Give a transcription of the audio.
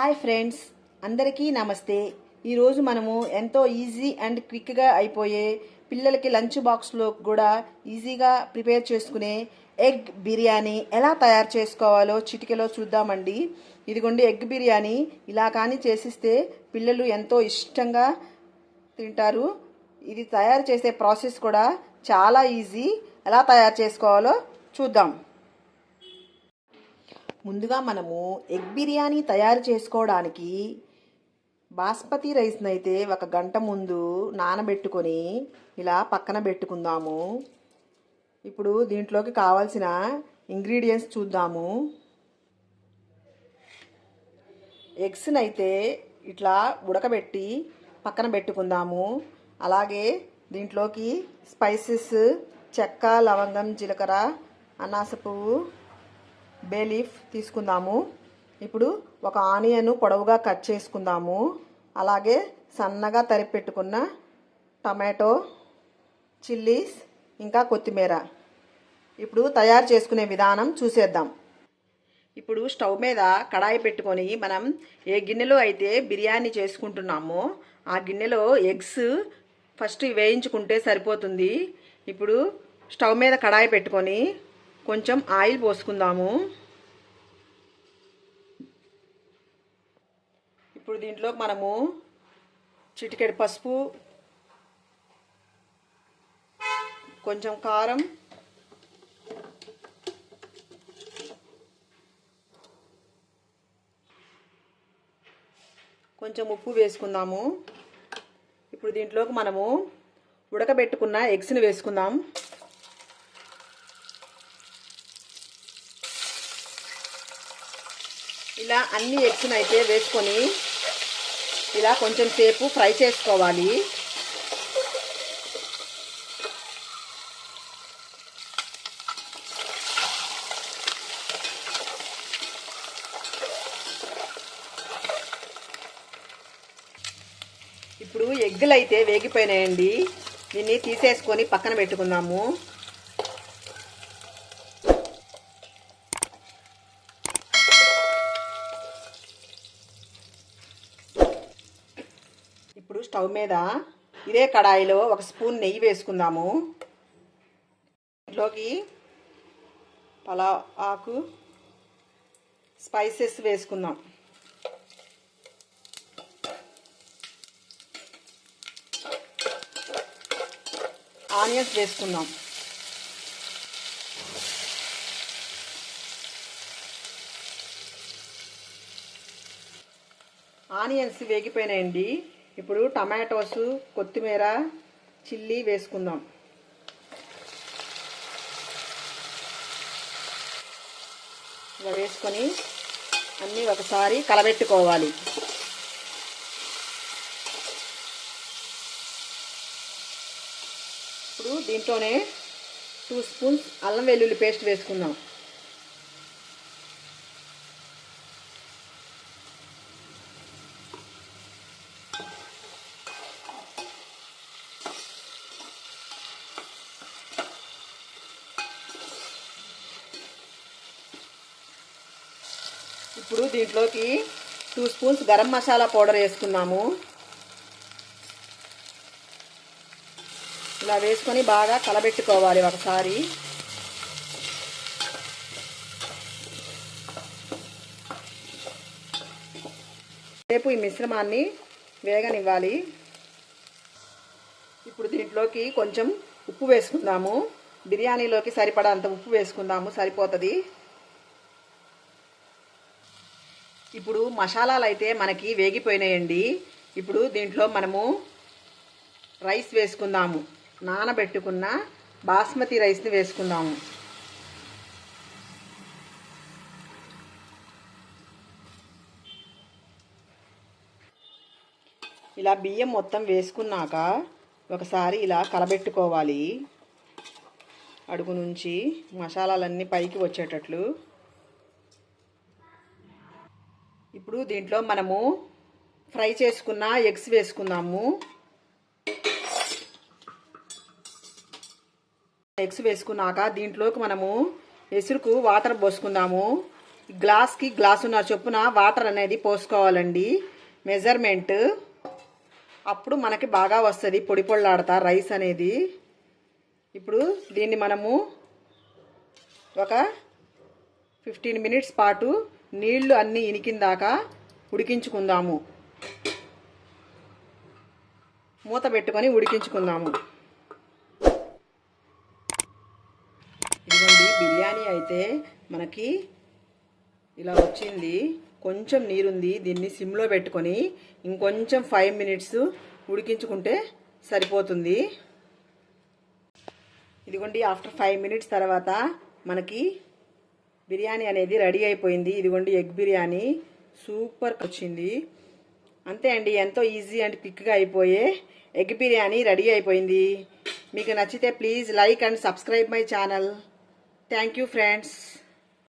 Hi friends అందరికీ నమస్తే. ఈరోజు మనము ఎంతో ఈజీ అండ్ క్విక్గా అయిపోయే పిల్లలకి లంచ్ బాక్స్లో కూడా ఈజీగా ప్రిపేర్ చేసుకునే ఎగ్ బిర్యానీ ఎలా తయారు చేసుకోవాలో చిటికెలో చూద్దామండి. ఇదిగోండి ఎగ్ బిర్యానీ. ఇలా కానీ చేసిస్తే పిల్లలు ఎంతో ఇష్టంగా తింటారు. ఇది తయారు చేసే ప్రాసెస్ కూడా చాలా ఈజీ. ఎలా తయారు చేసుకోవాలో చూద్దాం. ముందుగా మనము ఎగ్ బిర్యానీ తయారు చేసుకోవడానికి బాస్మతి రైస్ని అయితే ఒక గంట ముందు నానబెట్టుకొని ఇలా పక్కన పెట్టుకుందాము. ఇప్పుడు దీంట్లోకి కావాల్సిన ఇంగ్రీడియంట్స్ చూద్దాము. ఎగ్స్ని అయితే ఇట్లా ఉడకబెట్టి పక్కన పెట్టుకుందాము. అలాగే దీంట్లోకి స్పైసెస్ చెక్క లవంగం జీలకర్ర అనాస పువ్వు బే లీఫ్ తీసుకుందాము. ఇప్పుడు ఒక ఆనియన్ పొడవుగా కట్ చేసుకుందాము. అలాగే సన్నగా తరిగి పెట్టుకున్న టమాటో చిల్లీస్ ఇంకా కొత్తిమీర. ఇప్పుడు తయారు చేసుకునే విధానం చూసేద్దాం. ఇప్పుడు స్టవ్ మీద కడాయి పెట్టుకొని మనం ఏ గిన్నెలో అయితే బిర్యానీ చేసుకుంటున్నామో ఆ గిన్నెలో ఎగ్స్ ఫస్ట్ వేయించుకుంటే సరిపోతుంది. ఇప్పుడు స్టవ్ మీద కడాయి పెట్టుకొని కొంచెం ఆయిల్ పోసుకుందాము. ఇప్పుడు దీంట్లో మనము చిటికెడు పసుపు కొంచెం కారం కొంచెం ఉప్పు వేసుకుందాము. ఇప్పుడు దీంట్లోకి మనము ఉడకబెట్టుకున్న ఎగ్స్ని వేసుకుందాం. ఇలా అన్ని ఎగ్స్ని అయితే వేసుకొని ఇలా కొంచెం సేపు ఫ్రై చేసుకోవాలి. ఇప్పుడు ఎగ్గులు అయితే వేగిపోయినాయండి. దీన్ని తీసేసుకొని పక్కన పెట్టుకుందాము ఇప్పుడు స్టవ్ మీద ఇదే కడాయిలో ఒక స్పూన్ నెయ్యి వేసుకుందాము. ఇంట్లోకి పలావ్ ఆకు స్పైసెస్ వేసుకుందాం. ఆనియన్స్ వేసుకుందాం. ఆనియన్స్ వేగిపోయినాయండి. ఇప్పుడు టమాటోస్ కొత్తిమీర చిల్లీ వేసుకుందాం. ఇలా వేసుకొని అన్నీ ఒకసారి కలబెట్టుకోవాలి. ఇప్పుడు దీంట్లోనే టూ స్పూన్స్ అల్లం వెల్లుల్లి పేస్ట్ వేసుకుందాం. ఇప్పుడు దీంట్లోకి two spoons garam masala powder వేసుకున్నాము. ఇలా వేసుకొని బాగా కలబెట్టుకోవాలి ఒకసారి. రేపు ఈ మిశ్రమాన్ని వేగనివ్వాలి. ఇప్పుడు దీంట్లోకి కొంచెం ఉప్పు వేసుకుందాము. బిర్యానీలోకి సరిపడంత ఉప్పు వేసుకుందాము సరిపోతుంది. ఇప్పుడు మసాలాలు అయితే మనకి వేగిపోయినాయండి. ఇప్పుడు దీంట్లో మనము రైస్ వేసుకుందాము. నానబెట్టుకున్న బాస్మతి రైస్ని వేసుకుందాము. ఇలా బియ్యం మొత్తం వేసుకున్నాక ఒకసారి ఇలా కలబెట్టుకోవాలి. అడుగు నుంచి మసాలాలన్నీ పైకి వచ్చేటట్లు ఇప్పుడు దీంట్లో మనము ఫ్రై చేసుకున్న ఎగ్స్ వేసుకుందాము. ఎగ్స్ వేసుకున్నాక దీంట్లోకి మనము ఎసురుకు వాటర్ పోసుకుందాము. గ్లాస్కి గ్లాసున్నర చొప్పున వాటర్ అనేది పోసుకోవాలండి. మెజర్మెంట్. అప్పుడు మనకి బాగా వస్తుంది పొడి పొళ్ళాడతా రైస్ అనేది. ఇప్పుడు దీన్ని మనము ఒక ఫిఫ్టీన్ మినిట్స్ పాటు నీళ్ళు అన్నీ ఇనికిందాక ఉడికించుకుందాము. మూత పెట్టుకొని ఉడికించుకుందాము. ఇదిగోండి బిర్యానీ అయితే మనకి ఇలా వచ్చింది. కొంచెం నీరుంది దీన్ని సిమ్లో పెట్టుకొని ఇంకొంచెం ఫైవ్ మినిట్స్ ఉడికించుకుంటే సరిపోతుంది. ఇదిగోండి ఆఫ్టర్ ఫైవ్ మినిట్స్ తర్వాత మనకి బిర్యానీ అనేది రెడీ అయిపోయింది. ఇదిగోండి ఎగ్ బిర్యానీ. సూపర్ వచ్చింది. అంతే అండి ఎంతో ఈజీ అండ్ క్విక్గా అయిపోయే ఎగ్ బిర్యానీ రెడీ అయిపోయింది. మీకు నచ్చితే please like and subscribe my channel. Thank you friends.